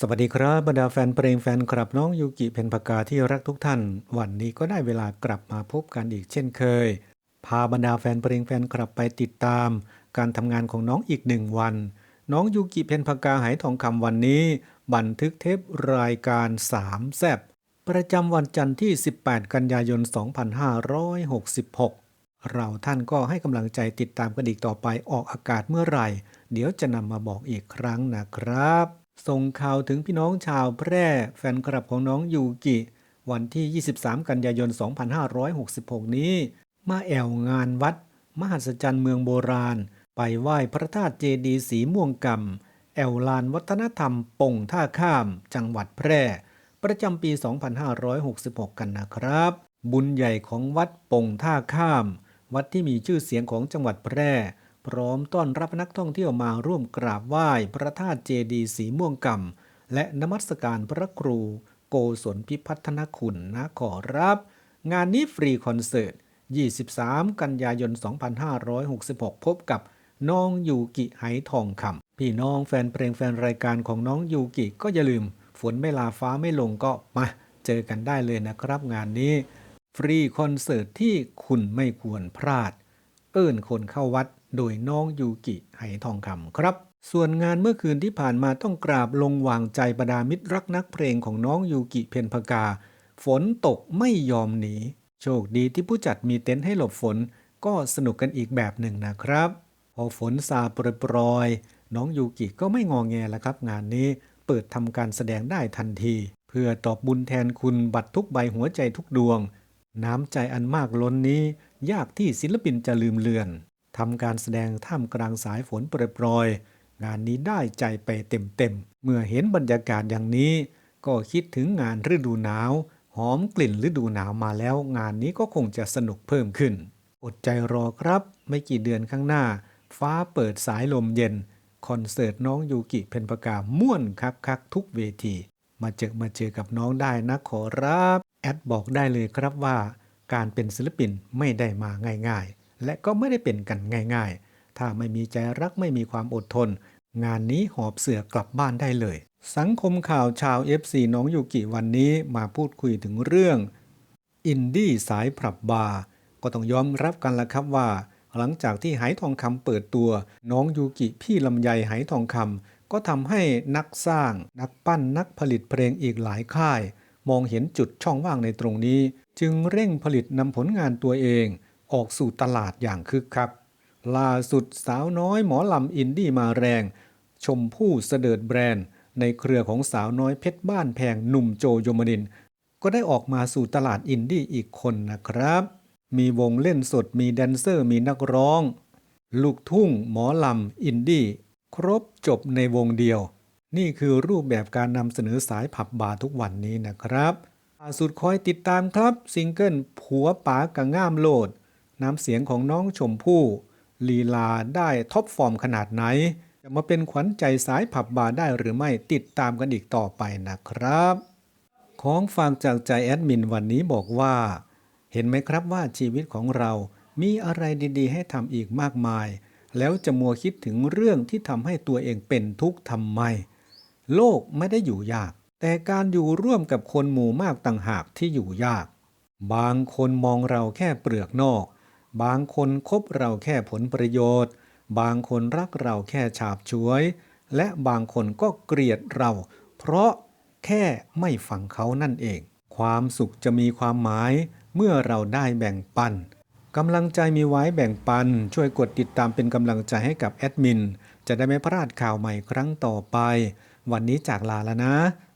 สวัสดีครับบรรดาแฟนเพลงแฟนคลับน้องยูกิเพนพกาที่รักทุกท่าน วันนี้ก็ได้เวลากลับมาพบกันอีกเช่นเคย พาบรรดาแฟนเพลงแฟนคลับไปติดตาม การทำงานของน้องอีกหนึ่งวัน น้องยูกิเพนพกาหายทองคำวันนี้ บันทึกเทปรายการ3แซบประจำวันจันทร์ที่ 18 กันยายน 2566 เราท่านก็ให้กำลังใจติดตามกันอีกต่อไปออกอากาศเมื่อไหร่ เดี๋ยวจะนำมาบอกอีกครั้งนะครับ ส่งข่าวถึงพี่น้องชาวแพร่แฟนคลับของน้องยูกิ วันที่ 23 กันยายน 2566 นี้ มาแอวงานวัด มหัศจรรย์เมืองโบราณ ไปไหว้พระธาตุเจดีย์สีม่วงกำแอวลานวัฒนธรรมป่งท่าข้าม จังหวัดแพร่ ประจำปี 2566 กันนะครับ บุญใหญ่ของวัดป่งท่าข้าม วัดที่มีชื่อเสียงของจังหวัดแพร่ พร้อมต้อนรับนักท่องเที่ยวมาร่วมกราบไหว้พระธาตุเจดีย์สีม่วงกำและนมัสการพระครู โกศลพิพัฒนคุณนะขอรับ งานนี้ฟรีคอนเสิร์ต 23 กันยายน 2566 พบกับน้องยูกิไหทองคำพี่น้องแฟนเพลงแฟนรายการของน้องยูกิก็อย่าลืม ฝนไม่ลาฟ้าไม่ลงก็มาเจอกันได้เลยนะครับงานนี้ ฟรีคอนเสิร์ตที่คุณไม่ควรพลาด เอิ้นคนเข้าวัด โดยน้องยูกิไหทองคำครับ ส่วนงานเมื่อคืนที่ผ่านมาต้องกราบลงวางใจบรรดามิตรรักนักเพลงของน้องยูกิเพนพกา ฝนตกไม่ยอมหนี โชคดีที่ผู้จัดมีเต็นท์ให้หลบฝน ก็สนุกกันอีกแบบหนึ่งนะครับ พอฝนซาโปรยๆน้องยูกิก็ไม่งอแงแล้วครับ งานนี้เปิดทำการแสดงได้ทันที เพื่อตอบบุญแทนคุณบัตรทุกใบหัวใจทุกดวง น้ำใจอันมากล้นนี้ ยากที่ศิลปินจะลืมเลือนทำการแสดงท่ามกลางสายฝนโปรยๆงานนี้ได้ใจไปเต็มๆ เมื่อเห็นบรรยากาศอย่างนี้ ก็คิดถึงงานฤดูหนาว หอมกลิ่นฤดูหนาวมาแล้ว งานนี้ก็คงจะสนุกเพิ่มขึ้น อดใจรอครับ ไม่กี่เดือนข้างหน้า ฟ้าเปิดสายลมเย็น คอนเสิร์ตน้องยูกิเพนปากาม่วนคักคักทุกเวที มาเจอมาเจอกับน้องได้นะขอรับ แอดบอกได้เลยครับว่า การเป็นศิลปินไม่ได้มาง่ายๆ และก็ไม่ได้เป็นกันง่าย ๆ ถ้าไม่มีใจรักไม่มีความอดทน งานนี้หอบเสือกลับบ้านได้เลย สังคมข่าวชาว FC น้องยูกิวันนี้มาพูดคุยถึงเรื่อง อินดี้สายผับบาร์ก็ต้องยอมรับกันละครับว่า หลังจากที่ไหทองคำเปิดตัว น้องยูกิพี่ลำไยไหทองคำก็ทำให้นักสร้าง นักปั้นนักผลิตเพลงอีกหลายค่าย มองเห็นจุดช่องว่างในตรงนี้ จึงเร่งผลิตนำผลงานตัวเองออกสู่ตลาดอย่างคึกคักล่าสุดสาวน้อยหมอลำอินดี้มาแรง ชมพู่เสดิร์ดแบรนด์ ในเครือของสาวน้อยเพชรบ้านแพงหนุ่มโจโยมนิน ก็ได้ออกมาสู่ตลาดอินดี้อีกคนนะครับ มีวงเล่นสดมีแดนเซอร์มีนักร้อง ลูกทุ่งหมอลำอินดี้ครบจบในวงเดียว นี่คือรูปแบบการนำเสนอสายผับบาร์ทุกวันนี้นะครับาสุดคอยติดตามครับ ซิงเกิลผัวป๋ากะง่ามโลด น้ำเสียงของน้องชมพู่ลีลาได้ท็อปฟอร์มขนาดไหน จะมาเป็นขวัญใจสายผับบาร์ได้หรือไม่ติดตามกันอีกต่อไปนะครับ ของฝากจากใจแอดมินวันนี้บอกว่า เห็นไหมครับว่าชีวิตของเรามีอะไรดีๆ ให้ทำอีกมากมาย แล้วจะมัวคิดถึงเรื่องที่ทำให้ตัวเองเป็นทุกข์ทำไม โลกไม่ได้อยู่ยาก แต่การอยู่ร่วมกับคนหมู่มากต่างหากที่อยู่ยาก บางคนมองเราแค่เปลือกนอก บางคนคบเราแค่ผลประโยชน์ บางคนรักเราแค่ฉาบฉวย และบางคนก็เกลียดเรา เพราะแค่ไม่ฟังเขานั่นเอง ความสุขจะมีความหมายเมื่อเราได้แบ่งปันกำลังใจมีไว้แบ่งปัน ช่วยกดติดตามเป็นกำลังใจให้กับแอดมิน จะได้ไม่พลาดข่าวใหม่ครั้งต่อไป วันนี้จากลาแล้วนะ